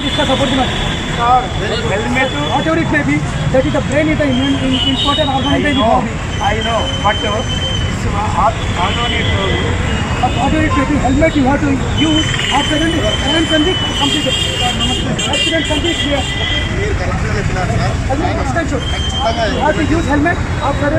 discuss about the matter. helmet Whatever it may be, that is the brain is the immune- in- important organ I in the know, body. I know, but it's not not only to But whatever it may be, helmet you have to use after the accident can be completed. Accident can be clear. మీరు కరెక్ట్గా చెప్పినారు sir Helmet extension. ఖచ్చితంగా You have to use helmet after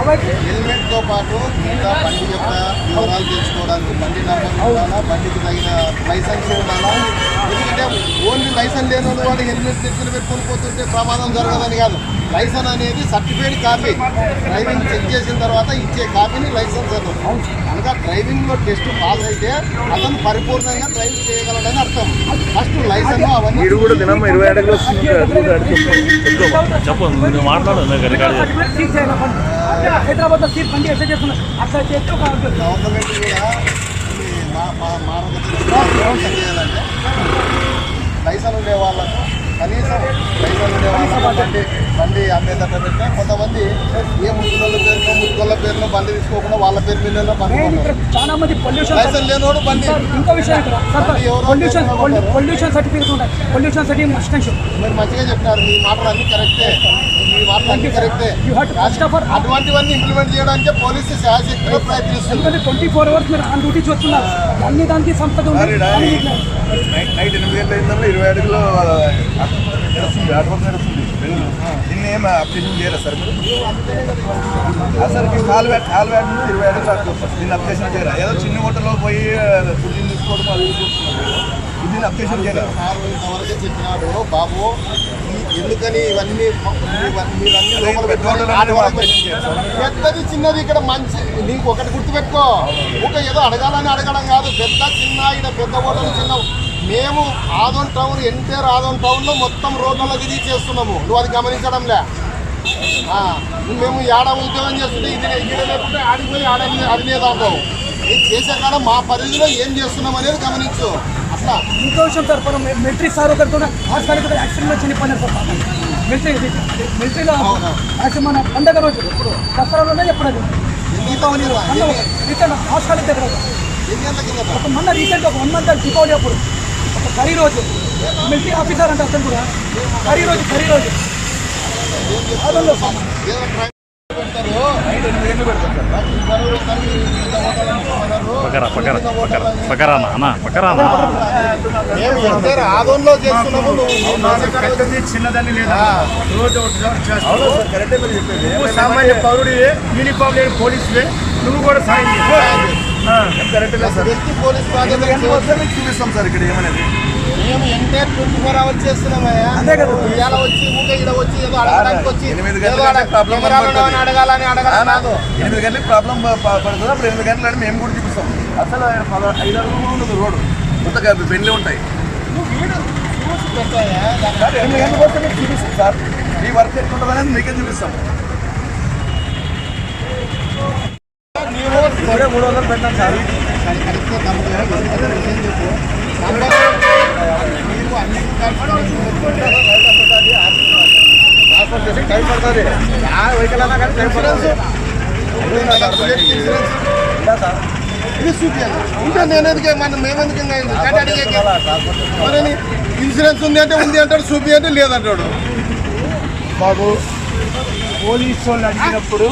avoid హెల్మెట్తో పాటు ఇంకా బండి యొక్క వివరాలు తెలుసుకోవడానికి బండి నెంబర్ ఉండాలా బండికి తగిన లైసెన్స్ ఉండాలా ఎందుకంటే ఓన్లీ లైసెన్స్ లేని వాడు హెల్మెట్ తెచ్చుకుని పెట్టుకొని పోతుంటే ప్రమాదం జరగదని కాదు లైసెన్స్ అనేది సర్టిఫైడ్ కాపీ. డ్రైవింగ్ చెక్ చేసిన తర్వాత ఇచ్చే కాపీని లైసెన్స్ అన్నారు కనుక డ్రైవింగ్లో టెస్ట్ పాస్ అయితే అతను పరిపూర్ణంగా డ్రైవ్ చేయగలడని అర్థం. ఫస్ట్ లైసెన్స్ అవన్నీ కూడా మాట్లాడు చేస్తాను. సీట్ ఎట్లా చేస్తున్నారు అట్లా చేస్తే ఒక గవర్నమెంట్ కూడా చేయాలంటే లైసెన్స్ ఉండే వాళ్ళకు కనీసం లైసెన్స్ ఉండే వాళ్ళకు బండి అమ్మేదట పెట్టినా కొంతమంది ఏ ముసలి పేరులో ముసలి పేరులో బండి తీసుకోకుండా వాళ్ళ పేరు మీద. చాలా మంది పొల్యూషన్ లైసెన్స్ లేనోడు బండి ఇంకో విషయం పొల్యూషన్. పొల్యూషన్ సర్టిఫికేట్ ఉంటాయి. పొల్యూషన్ సర్టిఫికేట్ మీరు మంచిగా చెప్పినారు. మీ మాటలు అన్ని కరెక్టే కరెక్టే అటువంటివన్నీ ఇంప్లిమెంట్ చేయడానికి పోలీసు శాశక్తిగా ప్రయత్నిస్తుంది? ఎందుకంటే ట్వంటీ ఫోర్ అవర్స్ మీరు ఆన్ డ్యూటీ చూస్తున్నారు. అన్ని దానికి ఇట్లా. నైట్ నైట్ ఎనిమిది గంటల అయిందన్న ఇరవై అడుగులు నడుస్తుంది అటువైపు నడుస్తుంది. వెళ్ళు దీన్ని ఏం అప్డేషన్ చేయరా సార్ మీరు? ఆ సార్ ఈ కాలు బ్యాట్ కాలు బ్యాట్ నుంచి ఇరవై అడుగులు అడుగుతారు దీన్ని అప్డేషన్ చేయరా ఏదో చిన్న హోటల్లో పోయి ఫుడ్ తీసుకోవడం అది ఇది చూస్తున్నారు. అప్డేషన్ సార్ ఇంతవరకే చెప్పినాడు. బాబు ఎందుకని ఇవన్నీ. పెద్దది చిన్నది ఇక్కడ మంచి నీకు ఒకటి గుర్తుపెట్టుకో. ఒక ఏదో అడగాలని అడగడం కాదు. పెద్ద చిన్న ఇక్కడ పెద్ద హోటల్ చిన్న మేము ఆదోన్ టౌన్ ఎన్టీఆర్ ఆదోన్ టౌన్లో మొత్తం రోడ్లలో తిరిగి చేస్తున్నాము. నువ్వు అది గమనించడంలే. ఆ, మేము ఏడ ఉద్యోగం చేస్తుంటే ఇది ఇక్కడ లేకుంటే ఆడిపోయి ఆడ అది లేదంటావు ఇది చేసే కాడ మా పరిధిలో ఏం చేస్తున్నాం అనేది గమనించు. ఇంకో విషయం సార్ మనం మిలిటరీ సార్ ఒకరితో హాస్పిటల్ కూడా యాక్సిడెంట్లో చనిపోయినారు సార్ మిలిటరీ మిలిటరీలో యాక్సిడెంట్ మన పండగ రోజు దసరాలోనే చెప్పలేదు దీపావళి రీసెంట్ హాస్పిటల్ దగ్గర ఒక మొన్న రీసెంట్ ఒక వన్ మంత్ దీపావళి అప్పుడు ఒక కరీ రోజు మిలిటరీ ఆఫీసర్ అంటే అతను కూడా కరీ రోజు కరీ రోజు అదల్లో సార్ పక్కరా పక్కరా పక్కరా పక్కరా అన్న ఎన్టీఆర్ ఆదోన్లో చేస్తున్నాము నువ్వు పెద్దది చిన్నదని లేదా? రోజు సామాన్య పౌరుడివే యూనిఫామ్ లేని పోలీసువే నువ్వు కూడా సాయం చేయి. ఆ. కరెక్టే లేదు సార్? వ్యక్తి పోలీస్ చూపిస్తాం సార్ ఇక్కడ ఏమనేది? మేము ఎన్టీఆర్ ట్వంటీ ఫోర్ అవర్స్ చేస్తున్నామయ్యా. ఇవాళ వచ్చి ఊకే ఇక్కడ వచ్చి ఏదో అడగడానికి వచ్చి. అడగాలని కాదు. ఎనిమిది గంటలకు ప్రాబ్లం పడుతుంది. అప్పుడు ఎనిమిది గంటలని మేము కూడా చూపిస్తాం. అసలు ఐదు అడుగులు ఉండదు రోడ్డు. కొత్తగా పెళ్ళి ఉంటాయి. ఎనిమిది గంటలకు వస్తే మీకు చూపిస్తాం సార్. మీ వర్క్ ఎట్లుంటుంది అనేది మీకే చూపిస్తాం. కొడే మూడు వందలు పెట్టాం సార్ టైం పడుతుంది వెహికల్ అన్నా కానీ టైం పడుతుంది సార్ ఇది చూపించాలి ఉంటే నేను ఎందుకే మన మేమెందుకు మరి ఇన్సూరెన్స్ ఉంది అంటే ఉంది అంటాడు చూపి అంటే లేదంటాడు బాబు పోలీసు వాళ్ళు అడిగినప్పుడు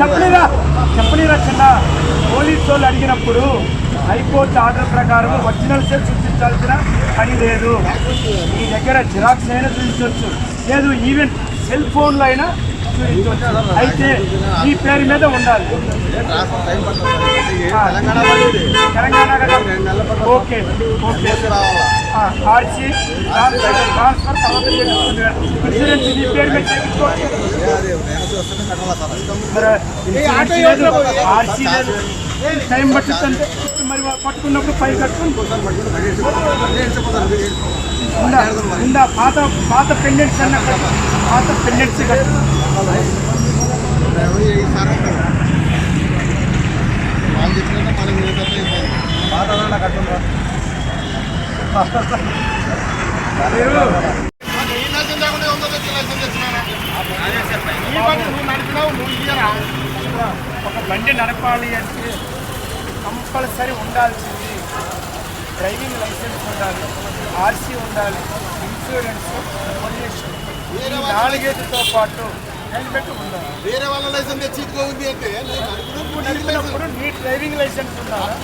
చెప్పలేదా? చెప్పలేదా చిన్న? పోలీసు వాళ్ళు అడిగినప్పుడు హైకోర్టు ఆర్డర్ ప్రకారం ఒరిజినల్ సెల్ చూపించాల్సిన పని లేదు. మీ దగ్గర జిరాక్స్ అయినా చూపించవచ్చు. లేదు ఈవెన్ సెల్ ఫోన్లో అయినా చూపించవచ్చు. అయితే ఈ పేరు మీద ఉండాలి. తెలంగాణ కదా. Okay okay. ఆర్సీ ట్రాన్స్ఫర్ తర్వాత ఇన్సూరెన్స్ ఈ పేరు మీద చేయించుకోవచ్చు. ఆర్సీ లేదు. టైం పట్టుతుంటే మరి పట్టుకున్నప్పుడు పై కట్టుకుని ఉందా? పాత పాత పెండెంట్స్ అన్న. పాత పెండెంట్స్ కట్టు. లైసెన్స్ లేకుండా ఉందో తెచ్చి లైసెన్స్ తెచ్చినానా? ఈ బండి నువ్వు నడిపినావు నువ్వు ఇయ్యరా ఒక బండి నడపాలి అంటే కంపల్సరీ ఉండాల్సింది డ్రైవింగ్ లైసెన్స్ ఉండాలి ఆర్సీ ఉండాలి ఇన్సూరెన్స్ పొల్యూషన్ నాలుగేటితో పాటు హెల్మెట్ ఉండాలి వేరే వాళ్ళ లైసెన్స్ తెచ్చి అంటే నీ డ్రైవింగ్ లైసెన్స్ ఉండాలి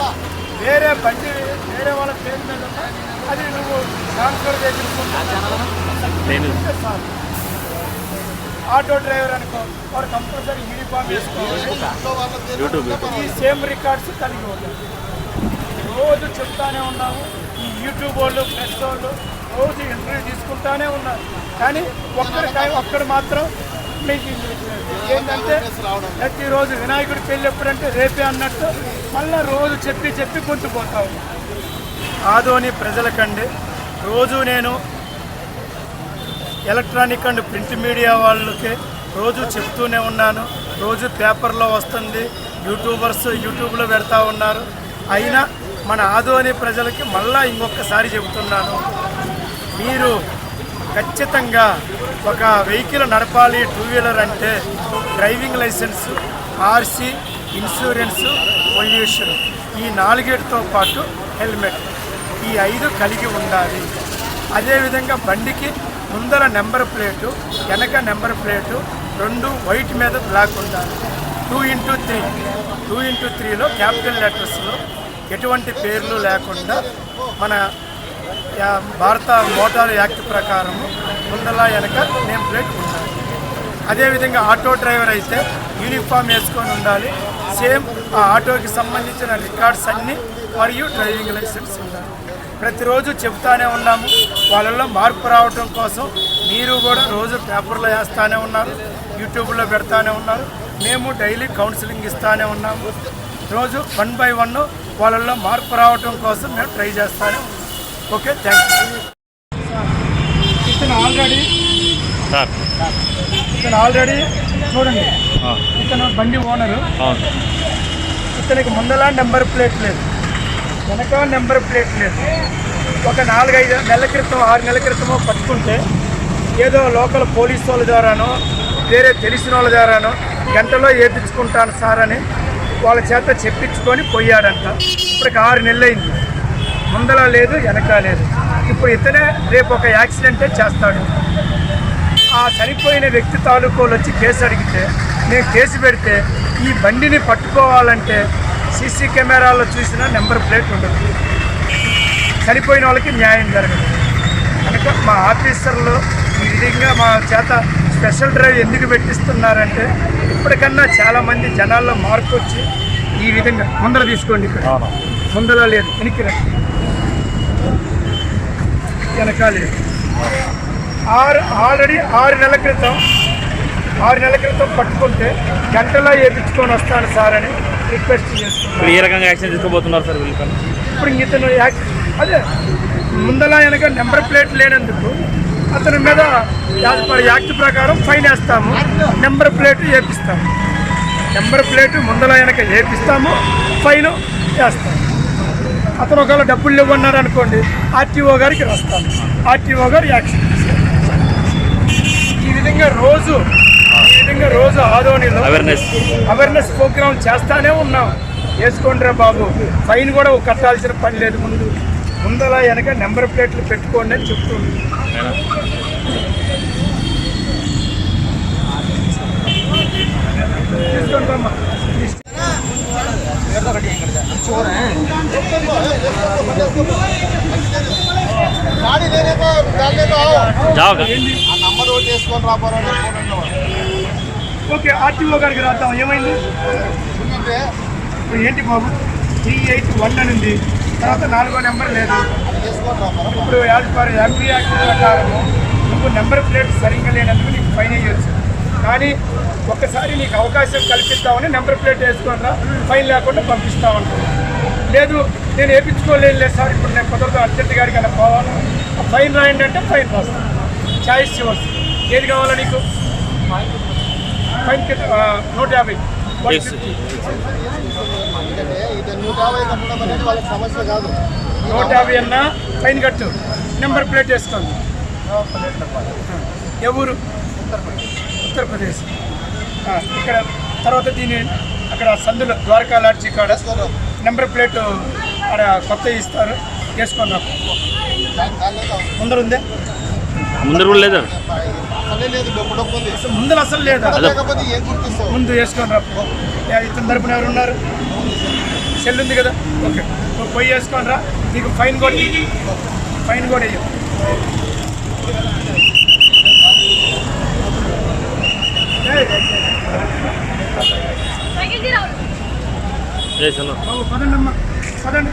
వేరే బండి వేరే వాళ్ళ పేరు మీద ఉన్నా అది నువ్వు ట్రాన్స్ఫర్ ఆటో డ్రైవర్ అనుకో వాడు కంపల్సరీ యూనిఫామ్ వేసుకోవాలి. ఈ. సేమ్ రికార్డ్స్ కలిగి ఉండాలి రోజు చెప్తానే ఉన్నాము ఈ యూట్యూబ్ వాళ్ళు ప్రెస్ వాళ్ళు రోజు ఇంటర్వ్యూ తీసుకుంటానే ఉన్నారు. కానీ ఒక్కడ టైం ఒక్కడు మాత్రం మీకు ఏంటంటే ప్రతిరోజు వినాయకుడి పెళ్ళి ఎప్పుడంటే రేపే అన్నట్టు మళ్ళీ రోజు చెప్పి చెప్పి కొంటుపోతా ఉన్నాం ఆదోని ప్రజలకండి. రోజు నేను ఎలక్ట్రానిక్ అండ్ ప్రింట్ మీడియా వాళ్ళకి రోజు చెప్తూనే ఉన్నాను. రోజు పేపర్లో వస్తుంది. యూట్యూబర్స్ యూట్యూబ్లో పెడతా ఉన్నారు. అయినా మన ఆదోని ప్రజలకి మళ్ళా ఇంకొకసారి చెబుతున్నాను. మీరు ఖచ్చితంగా ఒక వెహికల్ నడపాలి టూ వీలర్ అంటే driving licence RC insurance pollution ఈ నాలుగేటితో పాటు హెల్మెట్. ఈ ఐదు కలిగి ఉండాలి. అదేవిధంగా బండికి ముందర నెంబర్ ప్లేటు వెనక నెంబర్ ప్లేటు రెండు వైట్ మీద బ్లాక్ ఉండాలి. Two into three. Two into త్రీలో క్యాపిటల్ లెటర్స్లో ఎటువంటి పేర్లు లేకుండా మన యా- భారత మోటార్ యాక్ట్ ప్రకారము ముందల వెనక నేమ్ ప్లేట్ ఉండాలి. అదేవిధంగా ఆటో డ్రైవర్ అయితే యూనిఫామ్ వేసుకొని ఉండాలి. సేమ్ ఆ ఆటోకి సంబంధించిన రికార్డ్స్ అన్నీ మరియు డ్రైవింగ్ లైసెన్స్ ఉండాలి. ప్రతిరోజు చెప్తానే ఉన్నాము. వాళ్ళల్లో మార్పు రావటం కోసం మీరు కూడా రోజు పేపర్లో వేస్తానే ఉన్నారు యూట్యూబ్లో పెడతానే ఉన్నారు. మేము డైలీ కౌన్సిలింగ్ ఇస్తానే ఉన్నాము. రోజు వన్ బై వన్ వాళ్ళల్లో మార్పు రావటం కోసం మేము ట్రై చేస్తానే ఉన్నాం ఓకే థ్యాంక్ యూ. ఇతను ఆల్రెడీ సార్. ఇతను ఆల్రెడీ చూడండి. ఆ, ఇతను బండి ఓనరు. అవును. ఇతనికి ముందల నెంబర్ ప్లేట్ లేదు. వెనక నెంబర్ ప్లేట్ లేదు. ఒక నాలుగైదు నెలల క్రితం ఆరు నెలల క్రితమో పట్టుకుంటే ఏదో లోకల్ పోలీసు వాళ్ళ ద్వారానో వేరే తెలిసిన వాళ్ళ ద్వారానో గంటలో వేపించుకుంటాను సార్ అని వాళ్ళ చేత చెప్పించుకొని పోయాడంట. ఇప్పటికి ఆరు నెలలైంది. అయింది ముందల లేదు వెనక లేదు. ఇప్పుడు ఇతనే రేపు ఒక యాక్సిడెంటే చేస్తాడు. ఆ చనిపోయిన వ్యక్తి తాలూకోలు వచ్చి కేసు అడిగితే నేను కేసు పెడితే ఈ బండిని పట్టుకోవాలంటే సీసీ కెమెరాలో చూసిన నెంబర్ ప్లేట్ ఉండదు. చనిపోయిన వాళ్ళకి న్యాయం జరగదు. కనుక మా ఆఫీసర్లు ఈ విధంగా మా చేత స్పెషల్ డ్రైవ్ ఎందుకు పెట్టిస్తున్నారంటే ఇప్పటికన్నా చాలామంది జనాల్లో మార్పు వచ్చి ఈ విధంగా ముందర తీసుకోండి ఇక్కడ. ముందర లేదు వెనక్కి రండి. వెనక లేదు. ఆరు ఆల్రెడీ ఆరు నెలల క్రితం ఆరు నెలల క్రితం పట్టుకుంటే గంటలో వేయించుకొని వస్తాను సార్ అని రిక్వెస్ట్ చేస్తున్నాను ఇప్పుడు ఏ రకంగా యాక్షన్ తీసుకోబోతున్నారు సార్ వీళ్ళు? ఇప్పుడు ఇంక ఇతను అదే ముందల వెనక నెంబర్ ప్లేట్ లేనందుకు అతని మీద యాక్ట్ ప్రకారం ఫైన్ వేస్తాము నెంబర్ ప్లేట్ వేపిస్తాము నెంబర్ ప్లేట్ ముందల వెనక వేపిస్తాము ఫైన్ వేస్తాము. అతను ఒకవేళ డబ్బులు ఇవ్వన్నారు అనుకోండి ఆర్టీఓ గారికి రాస్తాము. ఆర్టీఓ గారు యాక్షన్. ఈ విధంగా రోజు ముఖ్యంగా రోజు ఆదోనిలో అవేర్నెస్ అవేర్నెస్ ప్రోగ్రామ్ చేస్తానే ఉన్నాం వేసుకోండిరా బాబు ఫైన్ కూడా కట్టాల్సిన పని లేదు ముందు ముందల వెనక నెంబర్ ప్లేట్లు పెట్టుకోండి అని చెప్తుంది జాబ్ రాబోరా ఓకే ఆర్టీఓ గారికి రాద్దాం. ఏమైంది? ఇప్పుడు ఏంటి బాబు? త్రీ ఎయిట్ వన్ అని ఉంది తర్వాత నాలుగో నెంబర్ లేదు? ఇప్పుడు యాజ్ పర్ ఎంపీ యాక్ట్ ప్రకారము నువ్వు నెంబర్ ప్లేట్ సరిగ్గా లేనందుకు నీకు ఫైన్ వేయచ్చు కానీ ఒక్కసారి నీకు అవకాశం కల్పిస్తామని నెంబర్ ప్లేట్ వేసుకున్నా ఫైన్ లేకుండా పంపిస్తామంటారు లేదు నేను వేయించుకోలేదు లేదు సార్ ఇప్పుడు నేను కుదరదు అర్జెంట్ గారికి అలా పోవాలి? ఫైన్ రాయండి అంటే ఫైన్ రాస్తాను. చాయిస్ యువర్స్ ఏది కావాలా నీకు? ఫైన్ నూట యాభై. నూట యాభై అన్నా ఫైన్ కట్టు. నెంబర్ ప్లేట్ వేసుకోండి ఎవరు ఉత్తరప్రదేశ్. ఇక్కడ తర్వాత దీని అక్కడ సందులో ద్వారకా లాడ్జీ కాడ. నెంబర్ ప్లేట్ అక్కడ కొత్త ఇస్తారు. వేసుకొని రా దానిలో ముందర ముందర కూడా లేదా? ముందర అసలు లేదా? లేకపోతే ఏం గుర్తిస్తావు? ముందు వేసుకొని రా. ఇతని తరపున ఎవరు ఉన్నారు? సెల్ ఉంది కదా. ఓకే. పోయి వేసుకొని రా. నీకు ఫైన్ కూడా ఇయ్యి. ఫైన్ కూడా బాబు పదండి. అమ్మా పదండి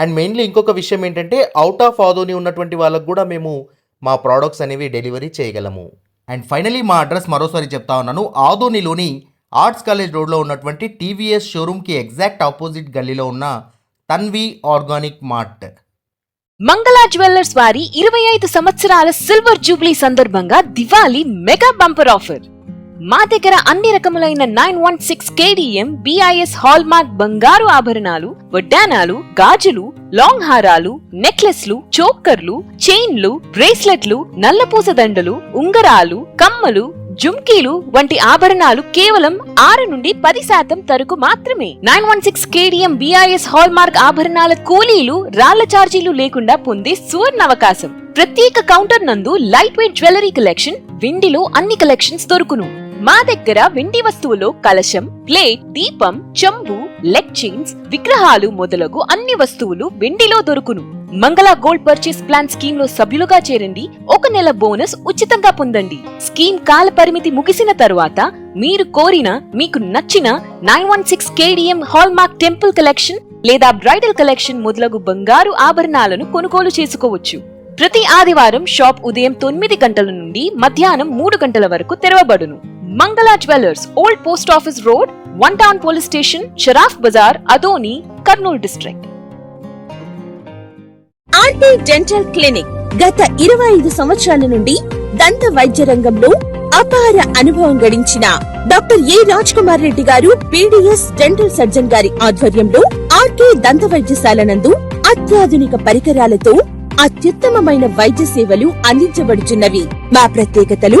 and mainly ఇంకొక విషయం ఏంటంటే అవుట్ ఆఫ్ ఆదోని ఉన్నటువంటి వాళ్ళకు కూడా మేము మా ప్రోడక్ట్స్ అనేవి డెలివరీ చేయగలము. అండ్ ఫైనలీ మా అడ్రస్ మరోసారి చెప్తా ఉన్నాను. ఆదోనిలోని ఆర్ట్స్ కాలేజ్ రోడ్లో ఉన్నటువంటి టీవీఎస్ షోరూమ్కి ఎగ్జాక్ట్ ఆపోజిట్ గల్లీలో ఉన్న Tanvi organic mart Mangala jewellers వారి ఇరవై ఐదు సంవత్సరాల సిల్వర్ జూబ్లీ సందర్భంగా దివాళీ మెగా బంపర్ ఆఫర్. మా దగ్గర అన్ని రకములైన nine one six KDM BIS hall mark బంగారు ఆభరణాలు వడ్డానాలు గాజులు లాంగ్ హారాలు నెక్లెస్లు చోక్కర్లు చైన్లు బ్రేస్లెట్లు నల్లపూస దండలు ఉంగరాలు కమ్మలు జుమ్కీలు వంటి ఆభరణాలు కేవలం ఆరు నుండి పది శాతం తరకు మాత్రమే. Nine one six KDM BIS hall mark ఆభరణాల కూలీలు రాళ్ళ ఛార్జీలు లేకుండా పొందే సువర్ణ అవకాశం. ప్రత్యేక కౌంటర్ నందు లైట్ వెయిట్ జ్యువెలరీ కలెక్షన్ వెండిలో అన్ని కలెక్షన్స్ దొరుకును. మా దగ్గర వెండి వస్తువులో కలశం ప్లేట్ దీపం చెంబు లెగ్ చైన్స్ విగ్రహాలు మొదలగు అన్ని వస్తువులు వెండిలో దొరుకును. మంగళ గోల్డ్ పర్చేస్ ప్లాన్ స్కీమ్లో సభ్యులుగా చేరండి. ఒక నెల బోనస్ ఉచితంగా పొందండి. స్కీమ్ కాల పరిమితి ముగిసిన తరువాత మీరు కోరిన మీకు నచ్చిన nine one six KDM hallmark temple collection లేదా బ్రైడల్ కలెక్షన్ మొదలగు బంగారు ఆభరణాలను కొనుగోలు చేసుకోవచ్చు. ప్రతి ఆదివారం షాప్ ఉదయం తొమ్మిది గంటల నుండి మధ్యాహ్నం మూడు గంటల వరకు తెరవబడును. Mangala jewellers old post office road one town police station Sharaf Bazaar Adoni Kurnool district RT dental clinic గత ఇరవై ఐదు సంవత్సరాల నుండి దంత వైద్య రంగంలో అపార అనుభవం గడించిన doctor A Raj Kumar Reddy garu BDS dental surgeon గారి ఆధ్వర్యంలో ఆర్కే దంత వైద్యశాల నందు అత్యాధునిక పరికరాలతో అత్యుత్తమమైన వైద్య సేవలు అందించబడుచున్నవి. మా ప్రత్యేకతలు